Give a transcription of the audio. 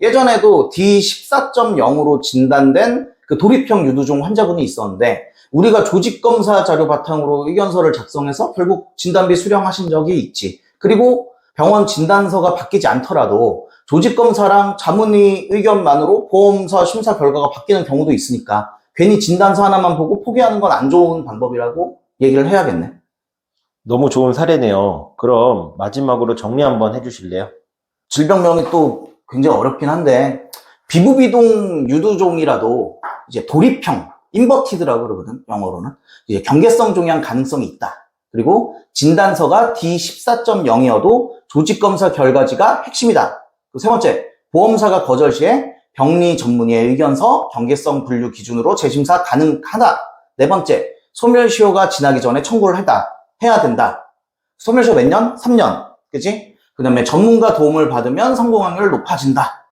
예전에도 D14.0으로 진단된 그 돌입형 유두종 환자분이 있었는데 우리가 조직검사 자료 바탕으로 의견서를 작성해서 결국 진단비 수령하신 적이 있지. 그리고 병원 진단서가 바뀌지 않더라도 조직검사랑 자문의 의견만으로 보험사 심사 결과가 바뀌는 경우도 있으니까 괜히 진단서 하나만 보고 포기하는 건 안 좋은 방법이라고 얘기를 해야겠네. 너무 좋은 사례네요. 그럼 마지막으로 정리 한번 해주실래요? 질병명이 또 굉장히 어렵긴 한데 비부비동 유두종이라도 이제 돌입형 인버티드라고 그러거든 영어로는 이제 경계성 종양 가능성이 있다. 그리고 진단서가 D14.0이어도 조직검사 결과지가 핵심이다. 그세 번째, 보험사가 거절 시에 병리 전문의의 의견서 경계성 분류 기준으로 재심사 가능하다. 네 번째, 소멸시효가 지나기 전에 청구를 했다. 해야 된다. 소멸시효 몇 년? 3년. 그지? 그 다음에 전문가 도움을 받으면 성공 확률 높아진다.